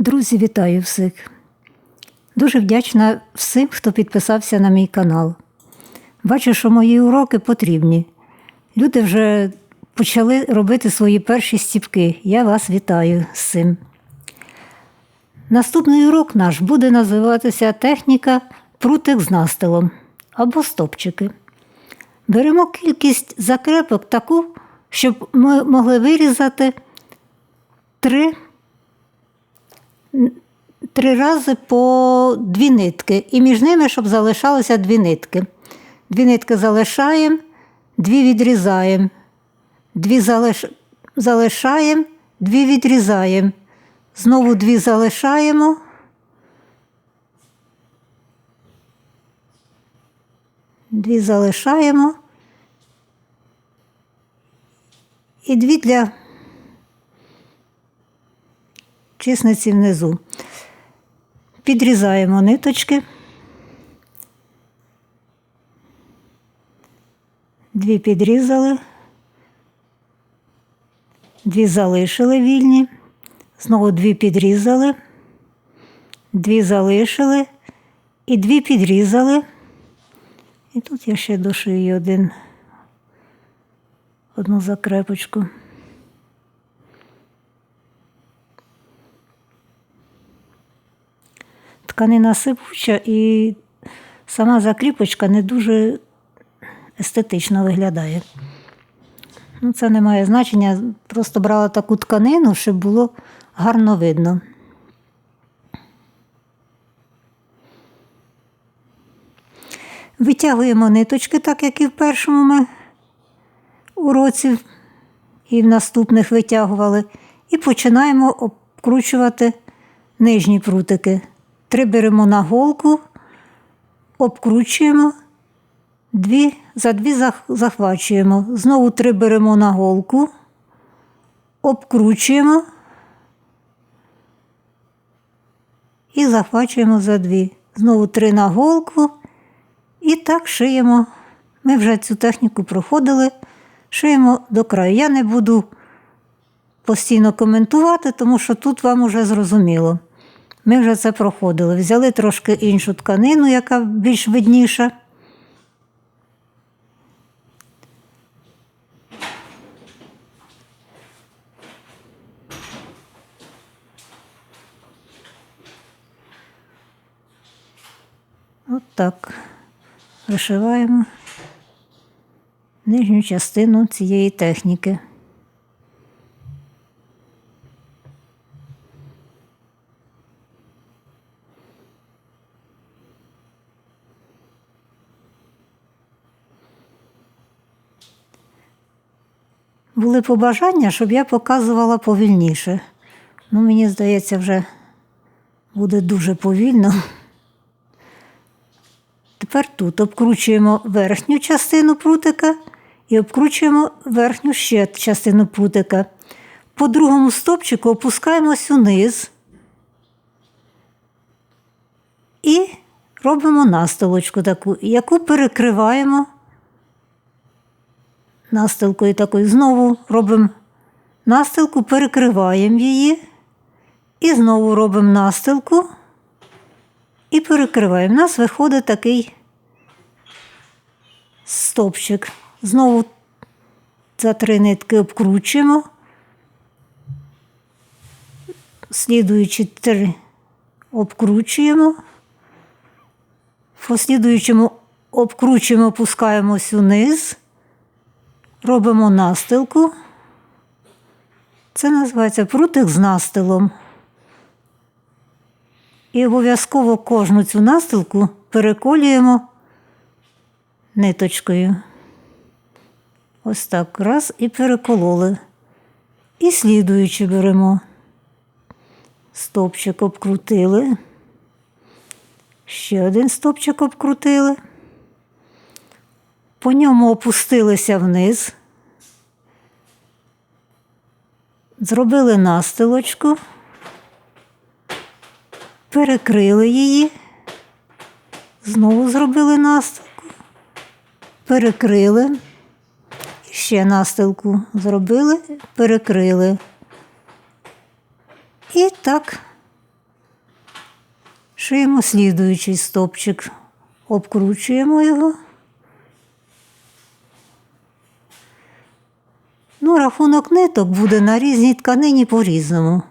Друзі, вітаю всіх! Дуже вдячна всім, хто підписався на мій канал. Бачу, що мої уроки потрібні. Люди вже почали робити свої перші стіпки. Я вас вітаю з цим. Наступний урок наш буде називатися техніка прутик з настилом або стопчики. Беремо кількість закрепок таку, щоб ми могли вирізати три три рази по дві нитки, і між ними, щоб залишалося дві нитки. Дві нитки залишаємо, дві відрізаємо, дві залиш... залишаємо, дві відрізаємо. Знову дві залишаємо. Дві залишаємо. І дві для чисниці внизу. Підрізаємо ниточки. Дві підрізали, дві залишили вільні, знову дві підрізали, дві залишили і дві підрізали. І тут я ще дошию один, одну закрепочку. Тканина сипуча і сама закріпочка не дуже естетично виглядає. Ну, Це не має значення, просто брала таку тканину, щоб було гарно видно. Витягуємо ниточки, так як і в першому ми уроці і в наступних витягували, і починаємо обкручувати нижні прутики. Три беремо на голку, обкручуємо, дві, за дві захвачуємо. Знову три беремо на голку, обкручуємо і захвачуємо за дві. Знову три на голку і так шиємо. Ми вже цю техніку проходили, шиємо до краю. Я не буду постійно коментувати, тому що тут вам уже зрозуміло. Ми вже це проходили. Взяли трошки іншу тканину, яка більш видніша. От так вишиваємо нижню частину цієї техніки. Були побажання, щоб я показувала повільніше. Ну, мені здається, вже буде дуже повільно. Тепер тут обкручуємо верхню частину прутика і обкручуємо верхню ще частину прутика. По другому стопчику опускаємось униз і робимо настолочку таку, яку перекриваємо настилкою такою. Знову робимо настилку, перекриваємо її. І знову робимо настилку і перекриваємо. У нас виходить такий стопчик. Знову за три нитки обкручуємо, слідуючи три обкручуємо, по слідуючому обкручуємо, опускаємось униз. Робимо настилку. Це називається прутик з настилом. І обов'язково кожну цю настилку переколюємо ниточкою. Ось так раз і перекололи. І слідуючи беремо. Стопчик обкрутили. Ще один стопчик обкрутили по ньому опустилися вниз, зробили настилочку, перекрили її, знову зробили настилку, перекрили, ще настилку зробили, перекрили. І так. Шиємо слідуючий стопчик, обкручуємо його. Ну, рахунок ниток буде на різній тканині по-різному.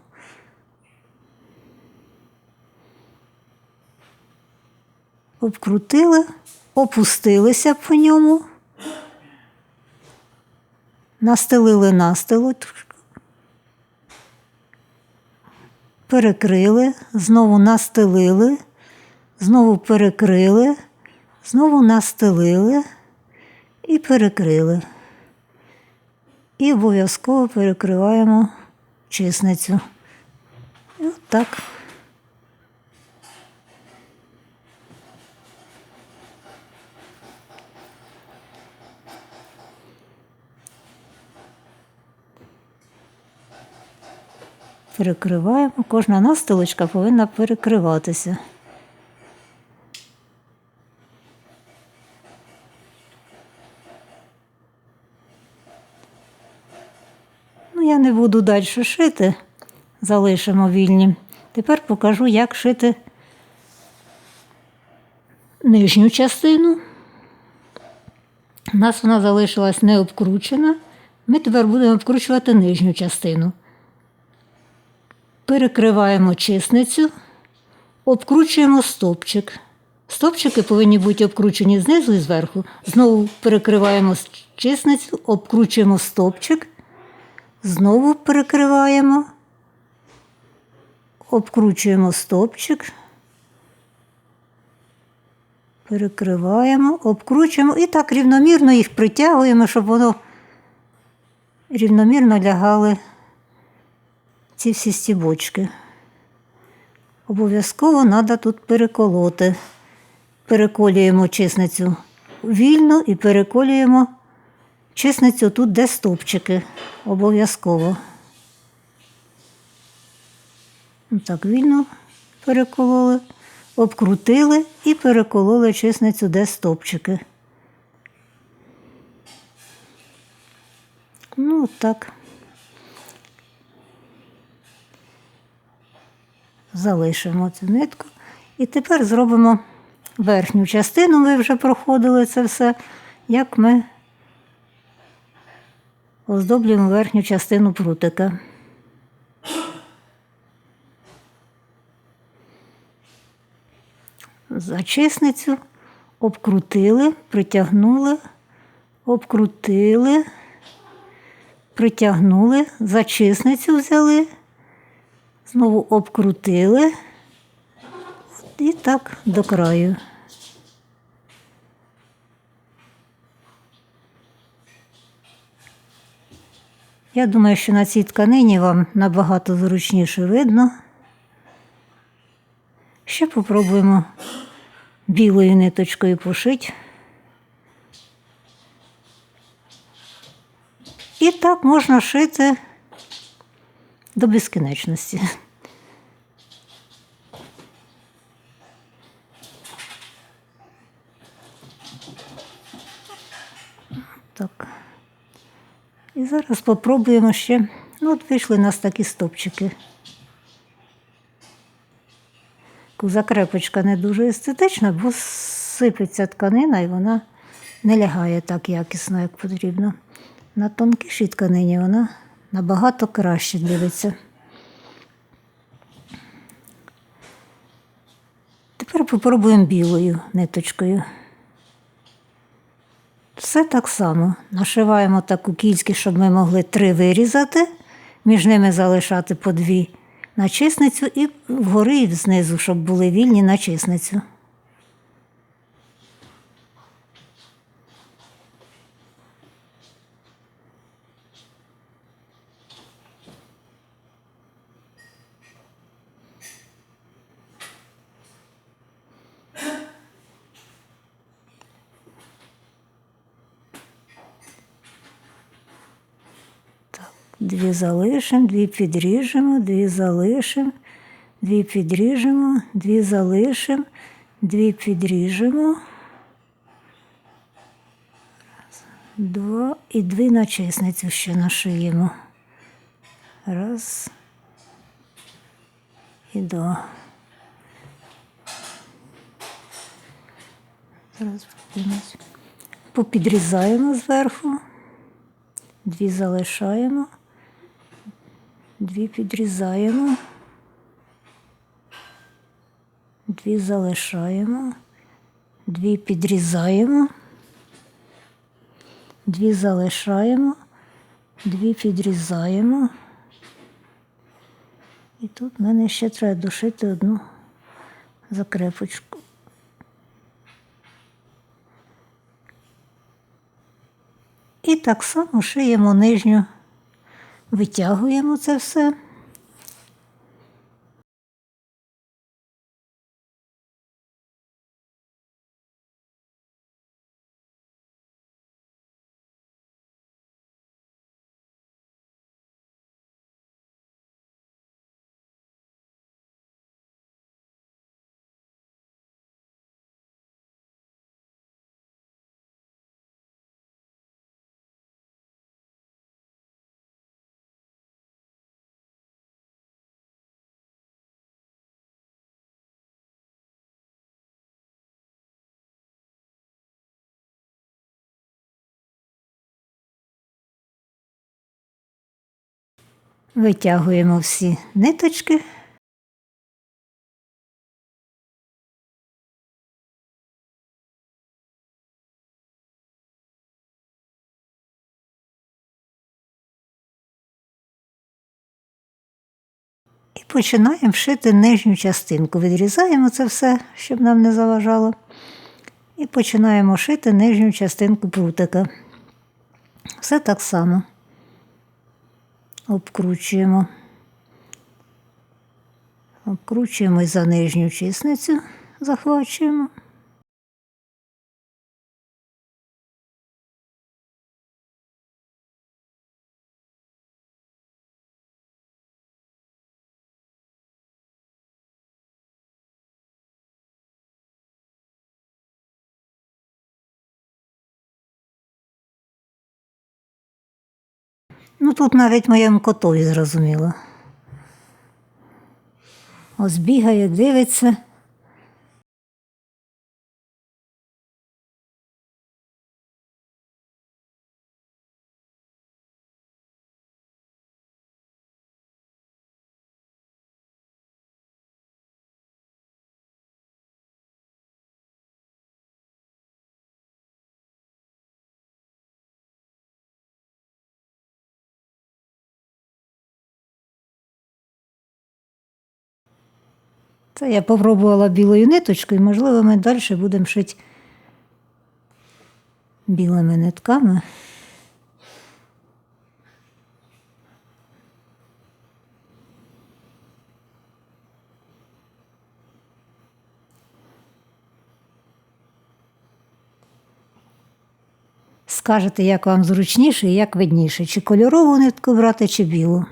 Обкрутили, опустилися по ньому, настелили настилу, перекрили, знову настелили, знову перекрили, знову настелили і перекрили. І обов'язково перекриваємо чисницю. І от так. Перекриваємо. Кожна настилочка повинна перекриватися. Не буду далі шити, залишимо вільні. Тепер покажу, як шити нижню частину. У нас вона залишилась не обкручена. Ми тепер будемо обкручувати нижню частину. Перекриваємо чисницю, обкручуємо стопчик. Стопчики повинні бути обкручені знизу і зверху. Знову перекриваємо чисницю, обкручуємо стопчик. Знову перекриваємо, обкручуємо стопчик, перекриваємо, обкручуємо і так рівномірно їх притягуємо, щоб воно рівномірно лягали ці всі стібочки. Обов'язково треба тут переколоти. Переколюємо чисницю вільно і переколюємо чисницю тут, де стовпчики. Обов'язково. Так, вільно перекололи, обкрутили і перекололи чисницю, де стовпчики. Ну, так. Залишимо цю нитку. І тепер зробимо верхню частину. Ми вже проходили це все, як ми оздоблюємо верхню частину прутика. Зачисницю обкрутили, притягнули, обкрутили, притягнули, зачисницю взяли, знову обкрутили і так до краю. Я думаю, що на цій тканині вам набагато зручніше видно. Ще попробуємо білою ниточкою пошити. І так можна шити до безкінечності. Так. І зараз спробуємо ще. Ну, от вийшли у нас такі стопчики. Закрепочка не дуже естетична, бо сипеться тканина і вона не лягає так якісно, як потрібно. На тонкішій тканині вона набагато краще дивиться. Тепер попробуємо білою ниточкою. Все так само. Нашиваємо таку кількість, щоб ми могли три вирізати, між ними залишати по дві начисницю і вгори і знизу, щоб були вільні на Дві залишимо, дві підріжемо, дві залишимо, дві підріжемо, дві залишимо, дві підріжемо. Два і дві на чесницю ще нашиємо. Раз і два. Зараз. Попідрізаємо зверху, дві залишаємо, дві підрізаємо, дві залишаємо, дві підрізаємо, дві залишаємо, дві підрізаємо. І тут в мене ще треба дошити одну закрепочку. І так само шиємо нижню, витягуємо це все. Витягуємо всі ниточки. І починаємо шити нижню частинку. Відрізаємо це все, щоб нам не заважало. І починаємо шити нижню частинку прутика. Все так само обкручуємо. Обкручуємо і за нижню чисницю, захвачуємо. Ну тут навіть моєму котові зрозуміло. Ось бігає, дивиться. Це я попробувала білою ниточкою, можливо, ми далі будемо шити білими нитками. Скажете, як вам зручніше і як видніше, чи кольорову нитку брати, чи білу.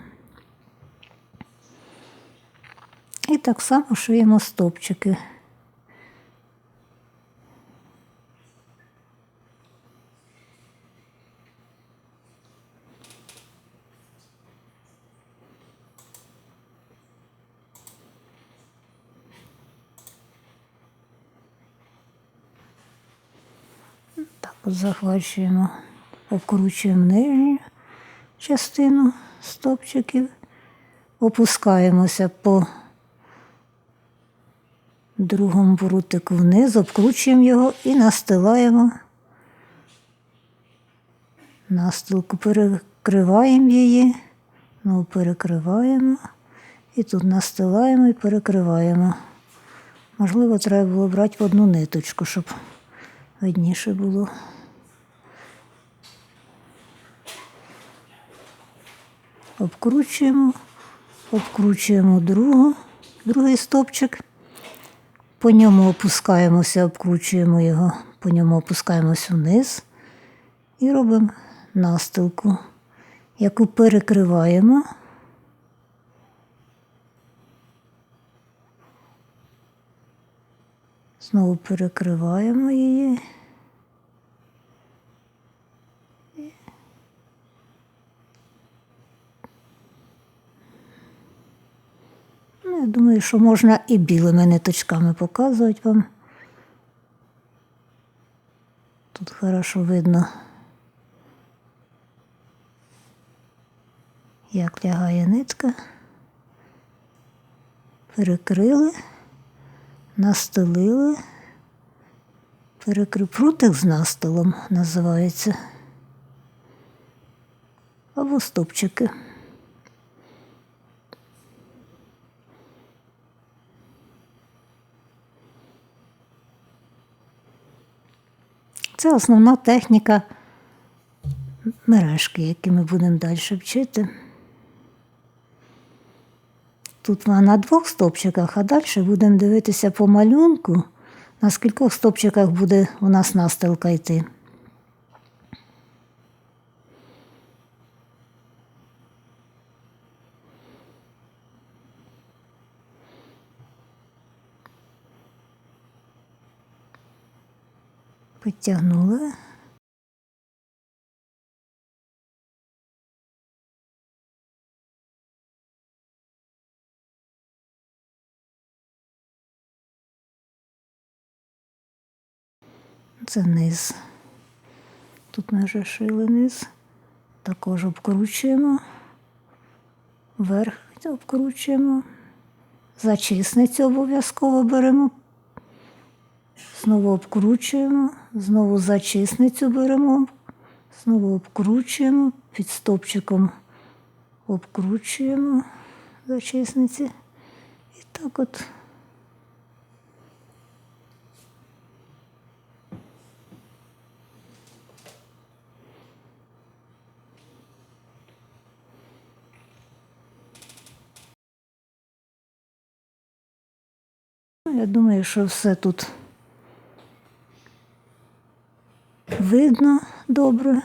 І так само шиємо стопчики. Так от захвачуємо, обкручуємо нижню частину стопчиків, опускаємося по другому прутику вниз, обкручуємо його і настилаємо. Настилку перекриваємо її, ну, перекриваємо. І тут настилаємо і перекриваємо. Можливо, треба було брати в одну ниточку, щоб видніше було. Обкручуємо, обкручуємо другу, другий стопчик. По ньому опускаємося, обкручуємо його, по ньому опускаємося вниз і робимо настилку, яку перекриваємо. Знову перекриваємо її. Думаю, що можна і білими ниточками показувати вам. Тут хорошо видно, як лягає нитка. Перекрили, настелили. Перекрив прутик з настилом називається. Або стопчики. Це основна техніка мережки, які ми будемо далі вчити. Тут вона на двох стопчиках, а далі будемо дивитися по малюнку, на скількох стопчиках буде у нас настилка йти. Підтягнули. Це низ. Тут ми вже шили низ. Також обкручуємо. Верх обкручуємо. Зачисницю обов'язково беремо. Знову обкручуємо, знову зачисницю беремо, знову обкручуємо, під стопчиком обкручуємо зачисниці. І так от. Ну, Я думаю, що все тут видно добре.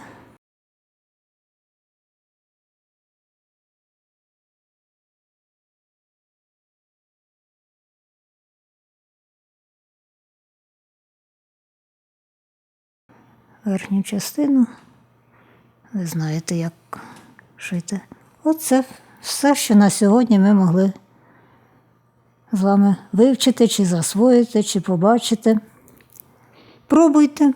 Верхню частину ви знаєте, як шити. Оце все, що на сьогодні ми могли з вами вивчити, чи засвоїти, чи побачити. Пробуйте.